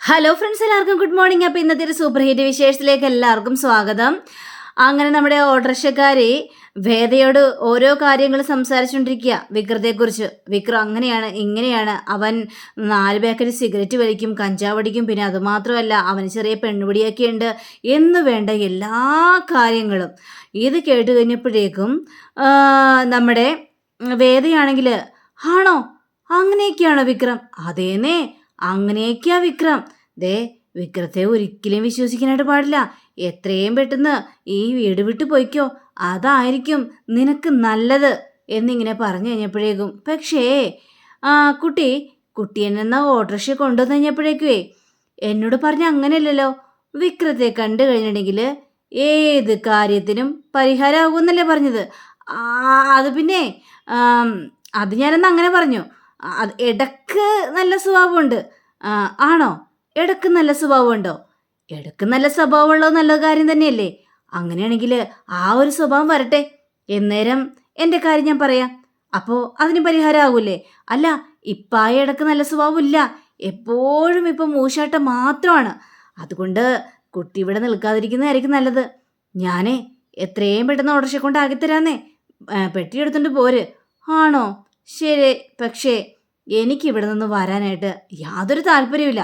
Hello friends എല്ലാവർക്കും good morning അപ്പോൾ ഇന്നത്തെ ഒരു സൂപ്പർ ഹിറ്റ് വിശേഷത്തിലേക്ക് എല്ലാവർക്കും സ്വാഗതം. അങ്ങനെ നമ്മുടെ ഓട്ടർഷക്കാരി വേദയോട് ഓരോ കാര്യങ്ങൾ സംസാരിച്ചുകൊണ്ടിരിക്കുക. വിക്രത്തെക്കുറിച്ച്. വിക്രം അങ്ങനെയാണ് ഇങ്ങനെയാണ്. അവൻ നാല് പാക്കറ്റ് സിഗരറ്റ് വലിക്കും കഞ്ചാവ് അടിക്കും. പിന്നെ അതുമാത്രമല്ല അവന് ചെറിയ പെണ്ണുപിടിയൊക്കെ ഉണ്ട്. എന്ന് വേണ്ട എല്ലാ കാര്യങ്ങളും. ഇത് കേട്ട് കഴിഞ്ഞപ്പോഴേക്കും നമ്മുടെ വേദയാണെങ്കിൽ ആണോ? അങ്ങനെയൊക്കെയാണോ വിക്രം? അതേന്നേ. അങ്ങനെയൊക്കെയാ വിക്രം. ദേ വിക്രത്തെ ഒരിക്കലും വിശ്വസിക്കാനായിട്ട് പാടില്ല. എത്രയും പെട്ടെന്ന് ഈ വീട് വിട്ടു പോയിക്കോ. അതായിരിക്കും നിനക്ക് നല്ലത് എന്നിങ്ങനെ പറഞ്ഞു കഴിഞ്ഞപ്പോഴേക്കും പക്ഷേ ആ കുട്ടി കുട്ടി എന്നെന്ന ഓട്ടോറിക്ഷ കൊണ്ടുവന്നു കഴിഞ്ഞപ്പോഴേക്കുവേ എന്നോട് പറഞ്ഞ അങ്ങനെയല്ലല്ലോ. വിക്രത്തെ കണ്ടു കഴിഞ്ഞിട്ടുണ്ടെങ്കിൽ ഏത് കാര്യത്തിനും പരിഹാരമാകുമെന്നല്ലേ പറഞ്ഞത്. അത് പിന്നെ അത് ഞാനെന്ന് അങ്ങനെ പറഞ്ഞു. അത് ഇടയ്ക്ക് നല്ല സ്വഭാവമുണ്ട്. ആണോ? ഇടയ്ക്ക് നല്ല സ്വഭാവമുണ്ടോ? ഇടയ്ക്ക് നല്ല സ്വഭാവമുള്ളത് നല്ല കാര്യം തന്നെയല്ലേ. അങ്ങനെയാണെങ്കിൽ ആ ഒരു സ്വഭാവം വരട്ടെ. എന്നേരം എന്റെ കാര്യം ഞാൻ പറയാം. അപ്പോൾ അതിന് പരിഹാരമാകൂലേ അല്ല ഇപ്പം ആ ഇടയ്ക്ക് നല്ല സ്വഭാവമില്ല. എപ്പോഴും ഇപ്പം മൂശാട്ടം മാത്രമാണ്. അതുകൊണ്ട് കുട്ടി ഇവിടെ നിൽക്കാതിരിക്കുന്നതായിരിക്കും നല്ലത്. ഞാനേ എത്രയും പെട്ടെന്ന് ഓടർഷെ കൊണ്ട് ആക്കിത്തരാന്നേ. പെട്ടി എടുത്തുകൊണ്ട് പോര്. ആണോ? ശരി പക്ഷേ എനിക്ക് ഇവിടെ നിന്ന് വരാനായിട്ട് യാതൊരു താല്പര്യമില്ല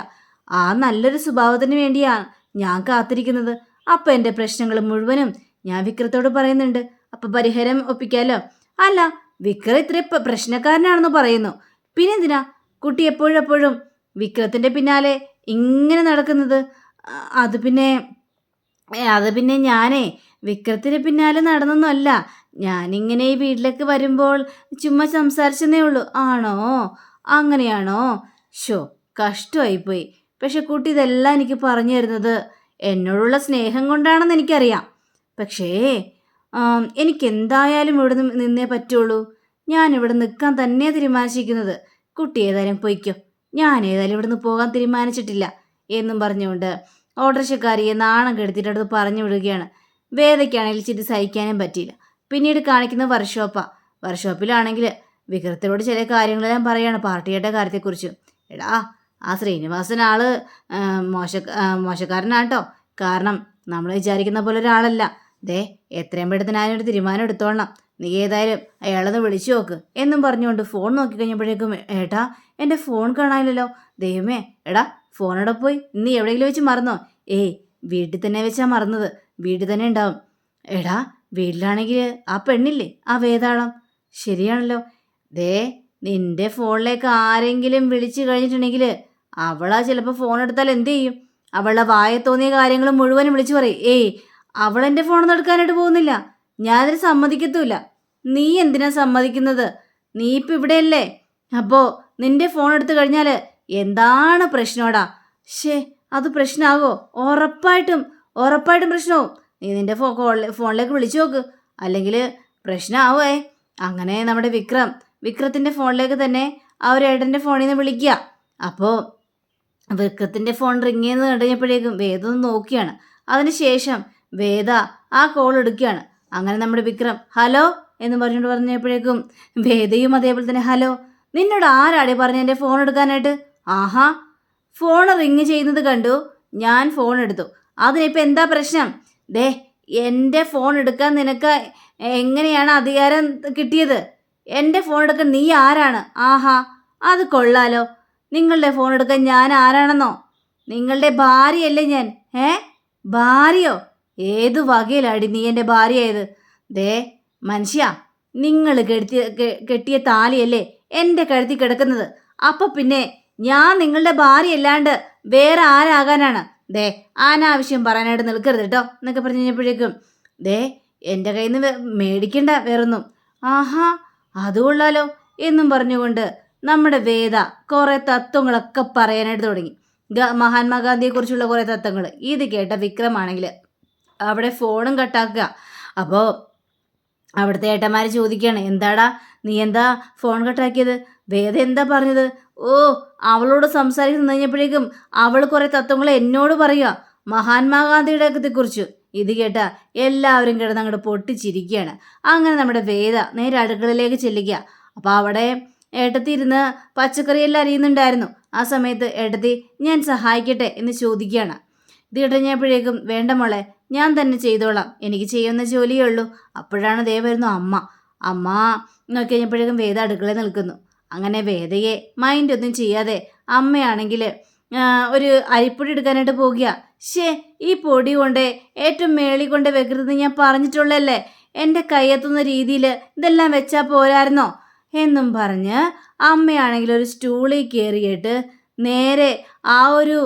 ആ നല്ലൊരു സ്വഭാവത്തിന് വേണ്ടിയാണ് ഞാൻ കാത്തിരിക്കുന്നത്. അപ്പം എന്റെ പ്രശ്നങ്ങൾ മുഴുവനും ഞാൻ വിക്രത്തോട് പറയുന്നുണ്ട്. അപ്പം പരിഹാരം ഒപ്പിക്കാമല്ലോ അല്ല വിക്ര ഇത്ര പ്രശ്നക്കാരനാണെന്ന് പറയുന്നു. പിന്നെ എന്തിനാ? കുട്ടി എപ്പോഴെപ്പോഴും എപ്പോഴും വിക്രത്തിന്റെ പിന്നാലെ ഇങ്ങനെ നടക്കുന്നത്? അത് പിന്നെ അത് പിന്നെ ഞാനേ വിക്രത്തിന് പിന്നാലെ നടന്നൊന്നുമല്ല. ഞാനിങ്ങനെ ഈ വീട്ടിലേക്ക് വരുമ്പോൾ ചുമ്മാ സംസാരിച്ചെന്നേ ഉള്ളൂ. ആണോ? അങ്ങനെയാണോ? ഷോ കഷ്ടമായിപ്പോയി. പക്ഷെ കുട്ടി ഇതെല്ലാം എനിക്ക് പറഞ്ഞു തരുന്നത് എന്നോടുള്ള സ്നേഹം കൊണ്ടാണെന്ന് എനിക്കറിയാം. പക്ഷേ എനിക്കെന്തായാലും ഇവിടെ നിന്ന് പറ്റുള്ളൂ. ഞാൻ ഇവിടെ നിൽക്കാൻ തന്നെ തീരുമാനിച്ചിരിക്കുന്നത്. കുട്ടി ഏതായാലും പൊയ്ക്കോ. ഞാൻ ഏതായാലും ഇവിടുന്ന് പോകാൻ തീരുമാനിച്ചിട്ടില്ല എന്നും പറഞ്ഞുകൊണ്ട് ഓട്ടർഷക്കാരിയെ നാണം കെടുത്തിട്ടടുത്ത് പറഞ്ഞു വിടുകയാണ്. വേദയ്ക്കാണെങ്കിൽ ചിരി സഹിക്കാനും പറ്റിയില്ല. പിന്നീട് കാണിക്കുന്ന വർക്ക്ഷോപ്പാണ് വർക്ക്ഷോപ്പിലാണെങ്കിൽ വിക്രത്തിനോട് ചില കാര്യങ്ങളെല്ലാം പറയാണ് പാർട്ടിയുടെ കാര്യത്തെക്കുറിച്ച്. എടാ ആ ശ്രീനിവാസൻ ആൾ മോശ മോശക്കാരനാട്ടോ. കാരണം നമ്മൾ വിചാരിക്കുന്ന പോലെ ഒരാളല്ല. ദേ എത്രയും പെട്ടെന്ന് ഞാനൊരു തീരുമാനം എടുത്തോളണം. നീ ഏതായാലും അയാളൊന്ന് വിളിച്ചു നോക്ക്. എന്നും പറഞ്ഞുകൊണ്ട് ഫോൺ നോക്കി കഴിഞ്ഞപ്പോഴേക്കും ഏട്ടാ എന്റെ ഫോൺ കാണാനില്ലല്ലോ. ദൈവമേ എടാ ഫോണോടെ പോയി? നീ എവിടെയെങ്കിലും വെച്ച് മറന്നോ? ഏയ് വീട്ടിൽ തന്നെ വെച്ചാ മറന്നത്. വീട്ടിൽ തന്നെ ഉണ്ടാവും. എടാ വീട്ടിലാണെങ്കിൽ ആ പെണ്ണില്ലേ? ആ വേതാളം. ശരിയാണല്ലോ. ദേ നിന്റെ ഫോണിലേക്ക് ആരെങ്കിലും വിളിച്ചു കഴിഞ്ഞിട്ടുണ്ടെങ്കിൽ അവളാ ചിലപ്പോൾ ഫോൺ എടുത്താൽ എന്ത് ചെയ്യും? അവളുടെ വായ തോന്നിയ കാര്യങ്ങൾ മുഴുവനും വിളിച്ചു പറയും. ഏയ് അവൾ എന്റെ ഫോണൊന്നും എടുക്കാനായിട്ട് പോകുന്നില്ല. ഞാനതിന് സമ്മതിക്കത്തുമില്ല. നീ എന്തിനാ സമ്മതിക്കുന്നത്? നീ ഇപ്പം ഇവിടെയല്ലേ? അപ്പോൾ നിന്റെ ഫോൺ എടുത്തു കഴിഞ്ഞാൽ എന്താണ് പ്രശ്നോടാ ഷേ അത് പ്രശ്നമാകോ ഉറപ്പായിട്ടും ഉറപ്പായിട്ടും പ്രശ്നമാവും. നീ നിന്റെ ഫോ ഫോണിലേക്ക് വിളിച്ചു നോക്ക്. അല്ലെങ്കിൽ പ്രശ്നമാവേ അങ്ങനെ നമ്മുടെ വിക്രം വിക്രത്തിന്റെ ഫോണിലേക്ക് തന്നെ ആ ഒരു ഏട്ടന്റെ ഫോണിൽ നിന്ന് വിളിക്കുക. അപ്പോൾ വിക്രത്തിന്റെ ഫോൺ റിങ് ചെയ്യുന്നത് കഴിഞ്ഞപ്പോഴേക്കും വേദ ഒന്ന് നോക്കിയാണ്. അതിനുശേഷം വേദ ആ കോൾ എടുക്കുകയാണ്. അങ്ങനെ നമ്മുടെ വിക്രം ഹലോ? എന്ന് പറഞ്ഞുകൊണ്ട് പറഞ്ഞപ്പോഴേക്കും വേദയും അതേപോലെ തന്നെ ഹലോ? നിന്നോട് ആരാടി പറഞ്ഞു എന്റെ ഫോൺ എടുക്കാനായിട്ട്? ആഹാ ഫോൺ റിങ് ചെയ്യുന്നത് കണ്ടു. ഞാൻ ഫോൺ എടുത്തു. അതിനിപ്പോൾ എന്താ പ്രശ്നം? ദേ എന്റെ ഫോൺ എടുക്കാൻ നിനക്ക് എങ്ങനെയാണ് അധികാരം കിട്ടിയത്? എന്റെ ഫോൺ എടുക്കാൻ നീ ആരാണ്? ആഹാ അത് കൊള്ളാലോ. നിങ്ങളുടെ ഫോൺ എടുക്കാൻ ഞാൻ ആരാണെന്നോ? നിങ്ങളുടെ ഭാര്യയല്ലേ ഞാൻ? ഏ? ഭാര്യയോ? ഏത് വകയിലാടി നീ എന്റെ ഭാര്യയായത്? ദേ മനുഷ്യ നിങ്ങൾ കെടുത്തിയ കെട്ടിയ താലിയല്ലേ എന്റെ കഴുത്തി കിടക്കുന്നത്. അപ്പം പിന്നെ ഞാൻ നിങ്ങളുടെ ഭാര്യയല്ലാണ്ട് വേറെ ആരാകാനാണ്? ദേ ആനാവശ്യം പറയാനായിട്ട് നിൽക്കരുത് കേട്ടോ എന്നൊക്കെ പറഞ്ഞു കഴിഞ്ഞപ്പോഴേക്കും ദേ എന്റെ കയ്യിൽ നിന്ന് മേടിക്കണ്ട വേറൊന്നും. ആഹാ അത് കൊള്ളാലോ എന്നും പറഞ്ഞുകൊണ്ട് നമ്മുടെ വേദ കുറേ തത്വങ്ങളൊക്കെ പറയാനായിട്ട് തുടങ്ങി. മഹാത്മാഗാന്ധിയെക്കുറിച്ചുള്ള കുറേ തത്വങ്ങൾ. ഇത് കേട്ട വിക്രമാണെങ്കിൽ അവിടെ ഫോണും കട്ടാക്കുക. അപ്പോൾ അവിടുത്തെ ഏട്ടന്മാർ ചോദിക്കുകയാണ് എന്താടാ നീ എന്താ ഫോൺ കട്ടാക്കിയത്? വേദ എന്താ പറഞ്ഞത്? ഓ അവളോട് സംസാരിച്ച് കഴിഞ്ഞപ്പോഴേക്കും അവൾ കുറേ തത്വങ്ങൾ എന്നോട് പറയുക മഹാത്മാഗാന്ധിയുടെ കുറിച്ച് ഇത് കേട്ട എല്ലാവരും കിടന്ന് അങ്ങോട്ട് പൊട്ടിച്ചിരിക്കുകയാണ് അങ്ങനെ നമ്മുടെ വേദ നേരെ അടുക്കളയിലേക്ക് ചെല്ലുക അപ്പോൾ അവിടെ ഏട്ടത്തി ഇരുന്ന് പച്ചക്കറിയെല്ലാം അരിയുന്നുണ്ടായിരുന്നു. ആ സമയത്ത് ഏട്ടത്തി ഞാൻ സഹായിക്കട്ടെ എന്ന് ചോദിക്കുകയാണ്. ഇത് കിട്ടഞ്ഞപ്പോഴേക്കും വേണ്ട മോളെ ഞാൻ തന്നെ ചെയ്തോളാം. എനിക്ക് ചെയ്യുന്ന ജോലിയേ ഉള്ളൂ. അപ്പോഴാണ് ദേ വരുന്നു അമ്മ. അമ്മ നോക്കി കഴിഞ്ഞപ്പോഴേക്കും വേദ അടുക്കളയിൽ നിൽക്കുന്നു. അങ്ങനെ വേദയെ മൈൻഡ് ഒന്നും ചെയ്യാതെ അമ്മയാണെങ്കിൽ ഒരു അരിപ്പൊടി എടുക്കാനായിട്ട് പോകുക ഷേ ഈ പൊടി കൊണ്ട് ഏറ്റവും മേളി കൊണ്ട് വെക്കരുത് ഞാൻ പറഞ്ഞിട്ടുള്ളല്ലേ എന്റെ കയ്യെത്തുന്ന രീതിയിൽ ഇതെല്ലാം വെച്ചാൽ പോരായിരുന്നോ? എന്നും പറഞ്ഞ് അമ്മയാണെങ്കിൽ ഒരു സ്റ്റൂളിൽ കയറിയിട്ട് നേരെ ആ ഒരു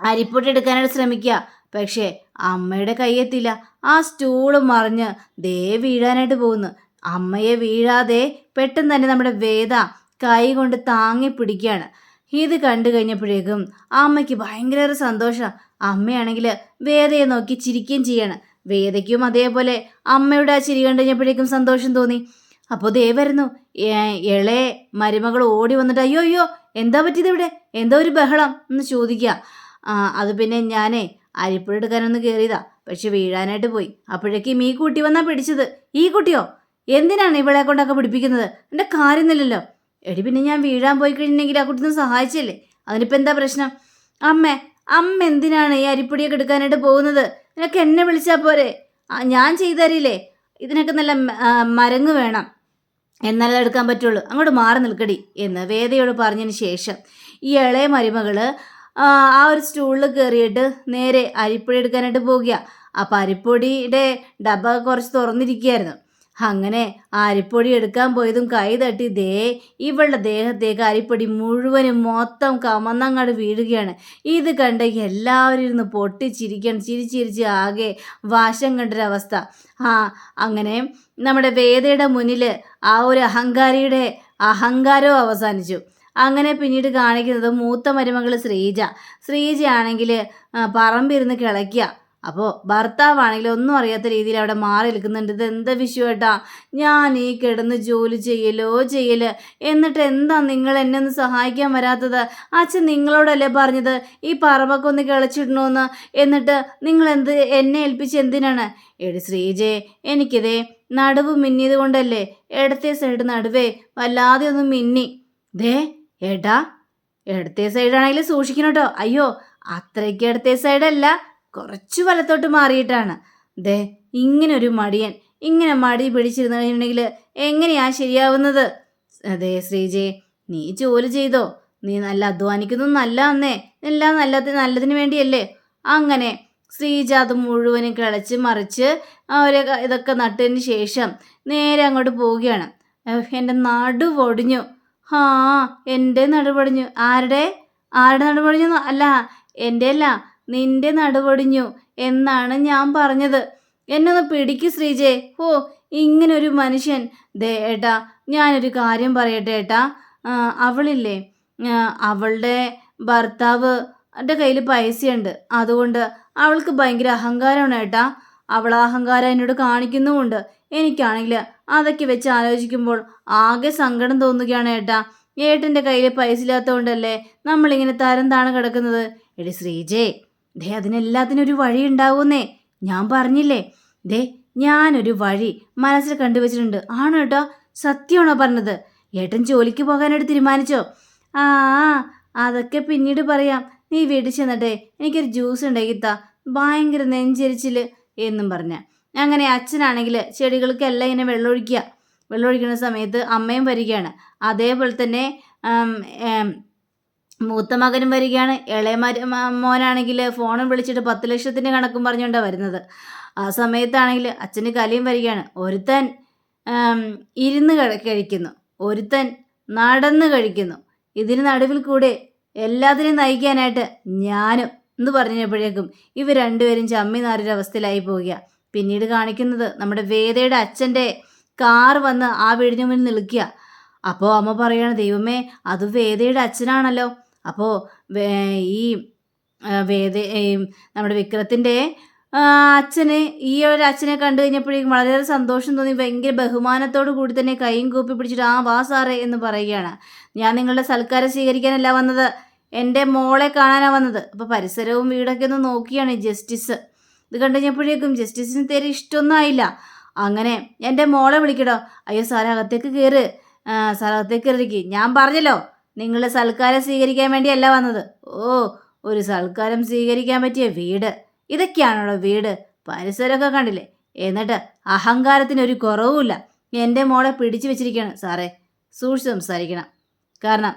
അരിപ്പൊടി എടുക്കാനായിട്ട് ശ്രമിക്കുക. പക്ഷേ അമ്മയുടെ കയ്യെത്തില്ല. ആ സ്റ്റൂൾ മറിഞ്ഞ് ദേ വീഴാനായിട്ട് പോകുന്നു. അമ്മയെ വീഴാതെ പെട്ടെന്ന് തന്നെ നമ്മുടെ വേദ കൈ കൊണ്ട് താങ്ങി പിടിക്കുകയാണ്. ഇത് കണ്ടു കഴിഞ്ഞപ്പോഴേക്കും അമ്മയ്ക്ക് ഭയങ്കര സന്തോഷം. അമ്മയാണെങ്കിൽ വേദയെ നോക്കി ചിരിക്കുകയും ചെയ്യാണ്. വേദയ്ക്കും അതേപോലെ അമ്മയുടെ ആ ചിരി കണ്ടു കഴിഞ്ഞപ്പോഴേക്കും സന്തോഷം തോന്നി. അപ്പോൾ ദേ വരുന്നു. ഇളയ മരുമകൾ ഓടി വന്നിട്ട് അയ്യോ അയ്യോ എന്താ പറ്റിയത് ഇവിടെ? എന്താ ഒരു ബഹളം? എന്ന് ചോദിക്കുക. അത് പിന്നെ ഞാനേ അരിപ്പുഴ എടുക്കാനൊന്ന് കയറിയതാ പക്ഷെ വീഴാനായിട്ട് പോയി. അപ്പോഴേക്കും ഈ കുട്ടി വന്നാ പിടിച്ചത്. ഈ കുട്ടിയോ? എന്തിനാണ് ഇവളെ കൊണ്ടൊക്കെ പിടിപ്പിക്കുന്നത്? എന്റെ കാര്യമൊന്നുമില്ലല്ലോ. എടി പിന്നെ ഞാൻ വീഴാൻ പോയി കഴിഞ്ഞെങ്കിൽ ആ കുട്ടിന്ന് സഹായിച്ചില്ലേ? അതിനിപ്പോൾ എന്താ പ്രശ്നം? അമ്മ അമ്മ എന്തിനാണ് ഈ അരിപ്പൊടിയൊക്കെ എടുക്കാനായിട്ട് പോകുന്നത്? നിനക്ക് എന്നെ വിളിച്ചാൽ പോരെ? ഞാൻ ചെയ്തു ഇതിനൊക്കെ നല്ല മരങ്ങ് വേണം. എന്നാലേ എടുക്കാൻ പറ്റുള്ളൂ. അങ്ങോട്ട് മാറി നിൽക്കടി എന്ന് വേദയോട് പറഞ്ഞതിന് ശേഷം ഈ ഇളയ മരുമകൾ ആ ഒരു സ്റ്റൂളിൽ കയറിയിട്ട് നേരെ അരിപ്പൊടി എടുക്കാനായിട്ട് പോകുക അപ്പം അരിപ്പൊടിയുടെ ഡബ്ബ കുറച്ച് തുറന്നിരിക്കുകയായിരുന്നു. അങ്ങനെ അരിപ്പൊടി എടുക്കാൻ പോയതും കൈ തട്ടി ദേ ഇവളുടെ ദേഹത്തേക്ക് അരിപ്പൊടി മുഴുവനും മൊത്തം കമന്നങ്ങാട് വീഴുകയാണ്. ഇത് കണ്ട് എല്ലാവരും ഇരുന്ന് പൊട്ടിച്ചിരിക്കണം ചിരിച്ചിരിച്ച് ആകെ വാശം കണ്ടൊരവസ്ഥ. ആ അങ്ങനെ നമ്മുടെ വേദയുടെ മുന്നിൽ ആ ഒരു അഹങ്കാരിയുടെ അഹങ്കാരവും അവസാനിച്ചു. അങ്ങനെ പിന്നീട് കാണിക്കുന്നത് മൂത്ത മരുമകൾ ശ്രീജ. ശ്രീജയാണെങ്കിൽ പറമ്പിരുന്ന് കിളയ്ക്കുക. അപ്പോൾ ഭർത്താവാണെങ്കിൽ ഒന്നും അറിയാത്ത രീതിയിൽ അവിടെ മാറി നിൽക്കുന്നുണ്ട്. ഇത് എന്താ വിഷയമായിട്ടാ ഞാൻ ഈ കിടന്ന് ജോലി ചെയ്യലോ ചെയ്യൽ? എന്നിട്ട് എന്താ നിങ്ങൾ എന്നെ ഒന്ന് സഹായിക്കാൻ വരാത്തത്? അച്ഛൻ നിങ്ങളോടല്ലേ പറഞ്ഞത്? ഈ പറമ്പൊക്കെ ഒന്ന് കിളച്ചിടണമെന്ന് എന്നിട്ട് നിങ്ങൾ എന്ത് എന്നെ ഏൽപ്പിച്ച് എന്തിനാണ്? എടി ശ്രീജേ എനിക്കിതേ നടുവ് മിന്നിയത് കൊണ്ടല്ലേ ഇടത്തെ സൈഡ് നടുവേ വല്ലാതെ ഒന്ന് മിന്നി. ദേ ഏട്ടാ ഇടത്തെ സൈഡാണെങ്കിൽ സൂക്ഷിക്കണം കേട്ടോ. അയ്യോ അത്രയ്ക്ക് ഇടത്തെ സൈഡല്ല കുറച്ച് വലത്തോട്ട് മാറിയിട്ടാണ്. ദേ ഇങ്ങനെ ഒരു മടിയൻ. ഇങ്ങനെ മടി പിടിച്ചിരുന്നു കഴിഞ്ഞിട്ടുണ്ടെങ്കിൽ എങ്ങനെയാ ശരിയാവുന്നത്? അതെ ശ്രീജെ നീ ജോലി ചെയ്തോ? നീ നല്ല അധ്വാനിക്കുന്നു നല്ല അന്നേ. എല്ലാം നല്ല നല്ലതിന് വേണ്ടിയല്ലേ. അങ്ങനെ ശ്രീജ അത് മുഴുവനും കിളച്ച് മറിച്ച് അവരെ ഇതൊക്കെ നട്ടതിന് ശേഷം നേരെ അങ്ങോട്ട് പോവുകയാണ്. എന്റെ നടു പൊടിഞ്ഞു. ആ എന്റെ നടുപൊടിഞ്ഞു ആരുടെ? ആരുടെ നടുപൊടിഞ്ഞു അല്ല എന്റെ അല്ല നിന്റെ നടുപൊടിഞ്ഞു എന്നാണ് ഞാൻ പറഞ്ഞത്. എന്നൊന്ന് പിടിക്ക് ശ്രീജെ. ഓ ഇങ്ങനൊരു മനുഷ്യൻ. ദേ ഏട്ടാ ഞാനൊരു കാര്യം പറയട്ടെ ഏട്ടാ. അവളില്ലേ? അവളുടെ ഭർത്താവ് എന്റെ കയ്യിൽ പൈസയുണ്ട്. അതുകൊണ്ട് അവൾക്ക് ഭയങ്കര അഹങ്കാരമാണ് ഏട്ടാ. അവൾ അഹങ്കാരം എന്നോട് കാണിക്കുന്നുമുണ്ട്. എനിക്കാണെങ്കിൽ അതൊക്കെ വെച്ച് ആലോചിക്കുമ്പോൾ ആകെ സങ്കടം തോന്നുകയാണ് ഏട്ടാ. ഏട്ടന്റെ കയ്യിൽ പൈസ ഇല്ലാത്തതുകൊണ്ടല്ലേ നമ്മളിങ്ങനെ തരം താണ് കിടക്കുന്നത്? എടി ശ്രീജേ ദേ അതിനെല്ലാത്തിനും ഒരു വഴി ഉണ്ടാവുമെന്നേ. ഞാൻ പറഞ്ഞില്ലേ? ദേ ഞാനൊരു വഴി മനസ്സിൽ കണ്ടുവച്ചിട്ടുണ്ട്. ആണോ കേട്ടോ. സത്യമാണോ പറഞ്ഞത്? ഏട്ടൻ ജോലിക്ക് പോകാനായിട്ട് തീരുമാനിച്ചോ? ആ അതൊക്കെ പിന്നീട് പറയാം. നീ വീട്ടിൽ ചെന്നിട്ടേ എനിക്കൊരു ജ്യൂസ് ഉണ്ടാക്കിത്താ ഭയങ്കര നെഞ്ചരിച്ചിൽ എന്നും പറഞ്ഞ. അങ്ങനെ അച്ഛനാണെങ്കിൽ ചെടികൾക്കെല്ലാം ഇങ്ങനെ വെള്ളമൊഴിക്കുക വെള്ളമൊഴിക്കുന്ന സമയത്ത് അമ്മയും വരികയാണ്. അതേപോലെ തന്നെ മൂത്ത മകനും വരികയാണ്. ഇളയ മോനാണെങ്കിൽ ഫോണും വിളിച്ചിട്ട് പത്ത് ലക്ഷത്തിന്റെ കണക്കും പറഞ്ഞുകൊണ്ടാണ് വരുന്നത്. ആ സമയത്താണെങ്കിൽ അച്ഛന് കലിയും വരികയാണ്. ഒരുത്തൻ ഇരുന്ന് കഴിക്കുന്നു. ഒരുത്തൻ നടന്ന് കഴിക്കുന്നു. ഇതിന് നടുവിൽ കൂടെ എല്ലാത്തിനെയും നയിക്കാനായിട്ട് ഞാനും എന്ന് പറഞ്ഞപ്പോഴേക്കും ഇവർ രണ്ടുപേരും ചമ്മി നാരൊരവസ്ഥയിലായി പോവുക പിന്നീട് കാണിക്കുന്നത് നമ്മുടെ വേദയുടെ അച്ഛന്റെ കാർ വന്ന് ആ വീടിന് മുന്നിൽ നിൽക്കുക അപ്പോൾ അമ്മ പറയാണ് ദൈവമേ അത് വേദയുടെ അച്ഛനാണല്ലോ. അപ്പോൾ ഈ വേദ നമ്മുടെ വിക്രത്തിന്റെ അച്ഛനെ ഈ ഒരു അച്ഛനെ കണ്ടു കഴിഞ്ഞപ്പോഴേക്കും വളരെയേറെ സന്തോഷം തോന്നി. ഭയങ്കര ബഹുമാനത്തോടു കൂടി തന്നെ കൈയും കൂപ്പി പിടിച്ചിട്ട് ആ വാ സാറേ എന്ന് പറയുകയാണ്. ഞാൻ നിങ്ങളുടെ സൽക്കാരം സ്വീകരിക്കാനല്ല വന്നത്. എന്റെ മോളെ കാണാനാണ് വന്നത്. അപ്പോൾ പരിസരവും വീടൊക്കെ ഒന്ന് നോക്കിയാണ് ജസ്റ്റിസ്. ഇത് കണ്ടു കഴിഞ്ഞപ്പോഴേക്കും ജസ്റ്റിസിന് തീരെ ഇഷ്ടമൊന്നും ആയില്ല. അങ്ങനെ എന്റെ മോളെ വിളിക്കടോ. അയ്യോ സാറേ അകത്തേക്ക് കയറ് സാറേ അകത്തേക്ക് കയറിക്ക് ഞാൻ പറഞ്ഞല്ലോ. നിങ്ങളുടെ സൽക്കാരം സ്വീകരിക്കാൻ വേണ്ടിയല്ല വന്നത്. ഓ ഒരു സൽക്കാരം സ്വീകരിക്കാൻ പറ്റിയ വീട്. ഇതൊക്കെയാണല്ലോ വീട്. പരിസരമൊക്കെ കണ്ടില്ലേ? എന്നിട്ട് അഹങ്കാരത്തിന് ഒരു കുറവുമില്ല. എന്റെ മോളെ പിടിച്ചു വെച്ചിരിക്കുകയാണ് സാറേ. സൂക്ഷിച്ച് സംസാരിക്കണം. കാരണം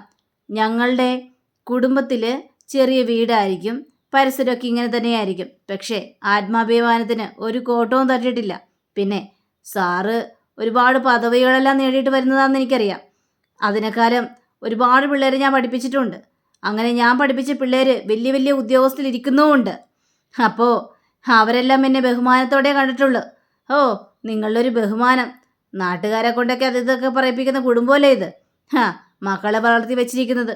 ഞങ്ങളുടെ കുടുംബത്തിൽ ചെറിയ വീടായിരിക്കും പരിസരമൊക്കെ ഇങ്ങനെ തന്നെയായിരിക്കും. പക്ഷേ ആത്മാഭിമാനത്തിന് ഒരു കോട്ടവും തട്ടിയിട്ടില്ല പിന്നെ സാറ് ഒരുപാട് പദവികളെല്ലാം നേടിയിട്ട് വരുന്നതാണെന്ന് എനിക്കറിയാം. അതിനേക്കാളും ഒരുപാട് പിള്ളേരെ ഞാൻ പഠിപ്പിച്ചിട്ടുണ്ട്. അങ്ങനെ ഞാൻ പഠിപ്പിച്ച പിള്ളേർ വലിയ വലിയ ഉദ്യോഗസ്ഥരിക്കുന്നുമുണ്ട് അപ്പോൾ അവരെല്ലാം എന്നെ ബഹുമാനത്തോടെ കണ്ടിട്ടുള്ളൂ. ഓ നിങ്ങളുടെ ഒരു ബഹുമാനം. നാട്ടുകാരെ കൊണ്ടൊക്കെ അത് ഇതൊക്കെ പറയിപ്പിക്കുന്ന കുടുംബമല്ലേ ഇത്? ഹാ മക്കളെ വളർത്തി വെച്ചിരിക്കുന്നത്.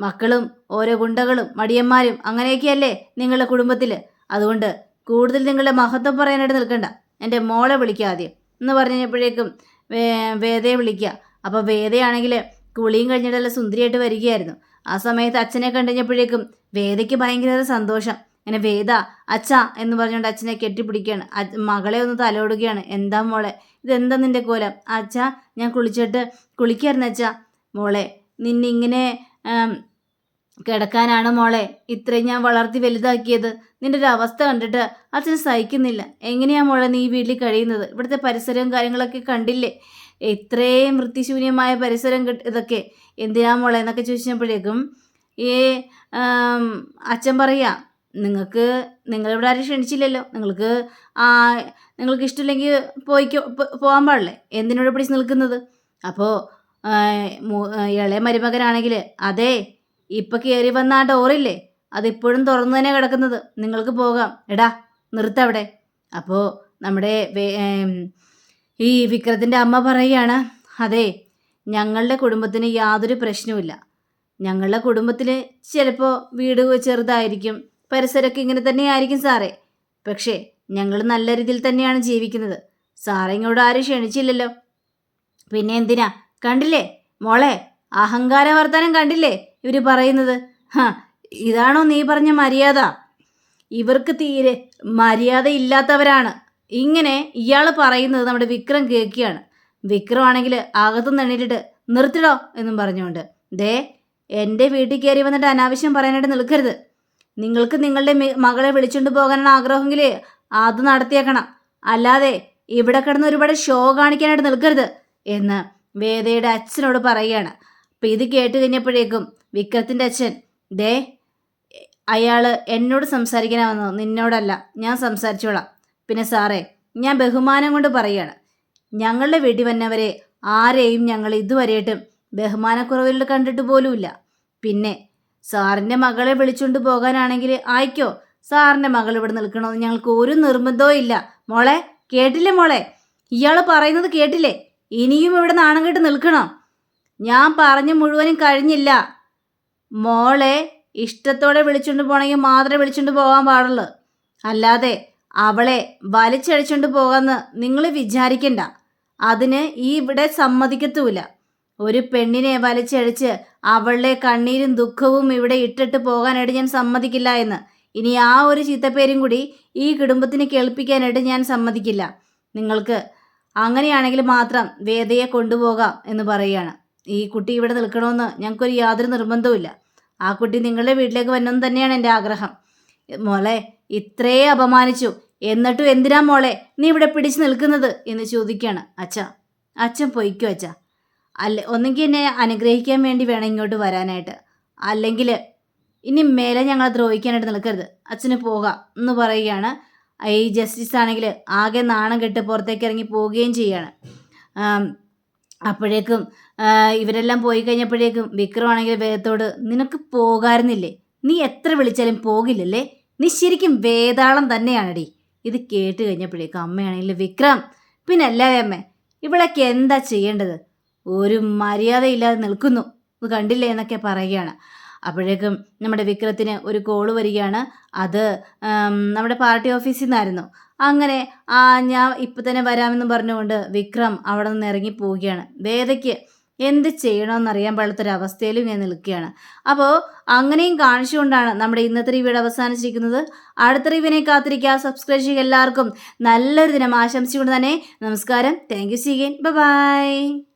മക്കളും ഓരോ ഗുണ്ടകളും മടിയന്മാരും അങ്ങനെയൊക്കെയല്ലേ നിങ്ങളുടെ കുടുംബത്തിൽ അതുകൊണ്ട് കൂടുതൽ നിങ്ങളുടെ മഹത്വം പറയാനായിട്ട് നിൽക്കണ്ട. എന്റെ മോളെ വിളിക്കുക ആദ്യം. എന്ന് പറഞ്ഞപ്പോഴേക്കും വേദയെ വിളിക്കുക അപ്പോൾ വേദയാണെങ്കിൽ കുളിയും കഴിഞ്ഞിട്ടല്ല സുന്ദരിയായിട്ട് വരികയായിരുന്നു. ആ സമയത്ത് അച്ഛനെ കണ്ടുകഴിഞ്ഞപ്പോഴേക്കും വേദയ്ക്ക് ഭയങ്കര സന്തോഷം. അങ്ങനെ വേദ അച്ഛ എന്ന് പറഞ്ഞുകൊണ്ട് അച്ഛനെ കെട്ടിപ്പിടിക്കുകയാണ്. മകളെ ഒന്ന് തലോടുകയാണ്. എന്താ മോളെ? ഇതെന്താ നിന്റെ കോലം? അച്ഛ ഞാൻ കുളിച്ചിട്ട് കുളിക്കായിരുന്നു അച്ഛ. മോളെ നിന്നിങ്ങനെ കിടക്കാനാണ് മോളെ? ഇത്രയും ഞാൻ വളർത്തി വലുതാക്കിയത്. നിന്റെ ഒരു അവസ്ഥ കണ്ടിട്ട് അച്ഛൻ സഹിക്കുന്നില്ല. എങ്ങനെയാ മോളെ നീ ഈ വീട്ടിൽ കഴിയുന്നത്? ഇവിടുത്തെ പരിസരവും കാര്യങ്ങളൊക്കെ കണ്ടില്ലേ? ഇത്രയും വൃത്തിശൂന്യമായ പരിസരം കിട്ട- ഇതൊക്കെ എന്തിനാ മോളെ എന്നൊക്കെ ചോദിച്ചപ്പോഴേക്കും ഈ അച്ഛൻ പറയാ നിങ്ങൾക്ക് നിങ്ങളിവിടെ ആരും ക്ഷണിച്ചില്ലല്ലോ നിങ്ങൾക്ക് ആ നിങ്ങൾക്ക് ഇഷ്ടമില്ലെങ്കിൽ പോയിക്കോ പോകാൻ പാടില്ലേ? എന്തിനോട് പിടിച്ച് നിൽക്കുന്നത്? അപ്പോൾ ഇളയ മരുമകനാണെങ്കിൽ അതെ ഇപ്പം കയറി വന്ന ആ ഡോറില്ലേ അതിപ്പോഴും തുറന്നു തന്നെ കിടക്കുന്നത് നിങ്ങൾക്ക് പോകാം എടാ നിർത്തവിടെ. അപ്പോൾ നമ്മുടെ ഈ വിക്രത്തിന്റെ അമ്മ പറയുകയാണ് അതെ ഞങ്ങളുടെ കുടുംബത്തിന് യാതൊരു പ്രശ്നവുമില്ല. ഞങ്ങളുടെ കുടുംബത്തിൽ ചിലപ്പോൾ വീട് ചെറുതായിരിക്കും പരിസരമൊക്കെ ഇങ്ങനെ തന്നെയായിരിക്കും സാറേ. പക്ഷേ ഞങ്ങൾ നല്ല രീതിയിൽ തന്നെയാണ് ജീവിക്കുന്നത്. സാറേ ആരും ക്ഷണിച്ചില്ലല്ലോ. പിന്നെ എന്തിനാ? കണ്ടില്ലേ? മോളെ അഹങ്കാര വർത്തനം കണ്ടില്ലേ ഇവർ പറയുന്നത്? ഹാ ഇതാണോ നീ പറഞ്ഞ മര്യാദ? ഇവർക്ക് തീരെ മര്യാദ ഇല്ലാത്തവരാണ് ഇങ്ങനെ ഇയാൾ പറയുന്നത് നമ്മുടെ വിക്രം കേൾക്കുകയാണ്. വിക്രമാണെങ്കിൽ അകത്തുനിന്ന് എണീറ്റിട്ട് നിർത്തിടോ എന്നും പറഞ്ഞുകൊണ്ട്. ദേ എന്റെ വീട്ടിൽ കയറി വന്നിട്ട് അനാവശ്യം പറയാനായിട്ട് നിൽക്കരുത്. നിങ്ങൾക്ക് നിങ്ങളുടെ മകളെ വിളിച്ചുകൊണ്ട് പോകാനാണ് ആഗ്രഹമെങ്കിൽ അത് നടത്തിയേക്കണം. അല്ലാതെ ഇവിടെ കിടന്ന് ഒരുപാട് ഷോ കാണിക്കാനായിട്ട് നിൽക്കരുത് എന്ന് വേദയുടെ അച്ഛനോട് പറയുകയാണ്. അപ്പം ഇത് കേട്ട് കഴിഞ്ഞപ്പോഴേക്കും വിക്രത്തിന്റെ അച്ഛൻ ദേ അയാൾ എന്നോട് സംസാരിക്കാനാ നിന്നോടല്ല ഞാൻ സംസാരിച്ചോളാം. പിന്നെ സാറേ ഞാൻ ബഹുമാനം കൊണ്ട് പറയുകയാണ് ഞങ്ങളുടെ വീട്ടിൽ വന്നവരെ ആരെയും ഞങ്ങൾ ഇതുവരെയായിട്ടും ബഹുമാനക്കുറവിൽ കണ്ടിട്ട് പോലുമില്ല. പിന്നെ സാറിന്റെ മകളെ വിളിച്ചുകൊണ്ട് പോകാനാണെങ്കിൽ ആയിക്കോ സാറിന്റെ മകൾ ഇവിടെ നിൽക്കണമെന്ന് ഞങ്ങൾക്ക് ഒരു നിർബന്ധവും ഇല്ല. മോളെ കേട്ടില്ലേ മോളെ? ഇയാൾ പറയുന്നത് കേട്ടില്ലേ? ഇനിയും ഇവിടെ നാണം കെട്ട് നിൽക്കണം. ഞാൻ പറഞ്ഞു മുഴുവനും കഴിഞ്ഞില്ല. മോളെ ഇഷ്ടത്തോടെ വിളിച്ചുകൊണ്ട് പോകണമെങ്കിൽ മാത്രമേ വിളിച്ചുകൊണ്ട് പോകാൻ പാടുള്ളൂ. അല്ലാതെ അവളെ വലിച്ചഴിച്ചുകൊണ്ട് പോകാമെന്ന് നിങ്ങൾ വിചാരിക്കണ്ട. അതിന് ഈ ഇവിടെ സമ്മതിക്കത്തുമില്ല ഒരു പെണ്ണിനെ വലിച്ചഴിച്ച് അവളുടെ കണ്ണീരും ദുഃഖവും ഇവിടെ ഇട്ടിട്ട് പോകാനായിട്ട് ഞാൻ സമ്മതിക്കില്ല എന്ന്. ഇനി ആ ഒരു ചീത്തപ്പേരും കൂടി ഈ കുടുംബത്തിന് കേൾപ്പിക്കാനായിട്ട് ഞാൻ സമ്മതിക്കില്ല. നിങ്ങൾക്ക് അങ്ങനെയാണെങ്കിൽ മാത്രം വേദയെ കൊണ്ടുപോകാം എന്ന് പറയുകയാണ്. ഈ കുട്ടി ഇവിടെ നിൽക്കണമെന്ന് ഞങ്ങൾക്കൊരു യാതൊരു നിർബന്ധവുമില്ല. ആ കുട്ടി നിങ്ങളുടെ വീട്ടിലേക്ക് വരണമെന്ന് തന്നെയാണ് എന്റെ ആഗ്രഹം. മോളെ ഇത്രേ അപമാനിച്ചു. എന്നിട്ടും എന്തിനാ മോളെ നീ ഇവിടെ പിടിച്ചു നിൽക്കുന്നത് എന്ന് ചോദിക്കുകയാണ് അച്ഛ. അച്ഛൻ പൊയ്ക്കോ അച്ഛ. അല്ല ഒന്നെങ്കിൽ എന്നെ അനുഗ്രഹിക്കാൻ വേണ്ടി വേണം ഇങ്ങോട്ട് വരാനായിട്ട്. അല്ലെങ്കിൽ ഇനി മേലെ ഞങ്ങളെ ദ്രോഹിക്കാനായിട്ട് നിൽക്കരുത്. അച്ഛന് പോകാം എന്ന് പറയുകയാണ്. ഈ ജസ്റ്റിസ് ആണെങ്കിൽ ആകെ നാണം കെട്ട് പുറത്തേക്ക് ഇറങ്ങി പോവുകയും ചെയ്യാണ്. അപ്പോഴേക്കും ഇവരെല്ലാം പോയി കഴിഞ്ഞപ്പോഴേക്കും വിക്രമാണെങ്കിൽ വേദത്തോട് നിനക്ക് പോകാറുന്നില്ലേ നീ എത്ര വിളിച്ചാലും പോകില്ലല്ലേ? നീ ശരിക്കും വേതാളം തന്നെയാണടി. ഇത് കേട്ട് കഴിഞ്ഞപ്പോഴേക്കും അമ്മയാണെങ്കിൽ വിക്രം പിന്നെ അല്ലാതെ അമ്മ ഇവളൊക്കെ എന്താ ചെയ്യേണ്ടത്? ഒരു മര്യാദയില്ലാതെ നിൽക്കുന്നു. ഇത് കണ്ടില്ലേ എന്നൊക്കെ പറയുകയാണ്. അപ്പോഴേക്കും നമ്മുടെ വിക്രത്തിന് ഒരു കോൾ വരികയാണ്. അത് നമ്മുടെ പാർട്ടി ഓഫീസിൽ നിന്നായിരുന്നു. അങ്ങനെ ഞാൻ ഇപ്പം തന്നെ വരാമെന്ന് പറഞ്ഞുകൊണ്ട് വിക്രം അവിടെ നിന്ന് ഇറങ്ങി പോവുകയാണ്. വേദയ്ക്ക് എന്ത് ചെയ്യണമെന്നറിയാൻ പാടാത്തൊരവസ്ഥയിലും ഞാൻ നിൽക്കുകയാണ്. അപ്പോൾ അങ്ങനെയും കാണിച്ചുകൊണ്ടാണ് നമ്മുടെ ഇന്നത്തെ റിവ്യൂടെ അവസാനിച്ചിരിക്കുന്നത്. അടുത്ത റിവ്യൂവിനെ കാത്തിരിക്കുക. സബ്സ്ക്രൈബ് ചെയ്യുക എല്ലാവർക്കും. നല്ലൊരു ദിനം ആശംസിച്ചുകൊണ്ട് തന്നെ നമസ്കാരം. Thank U സീഗൻ by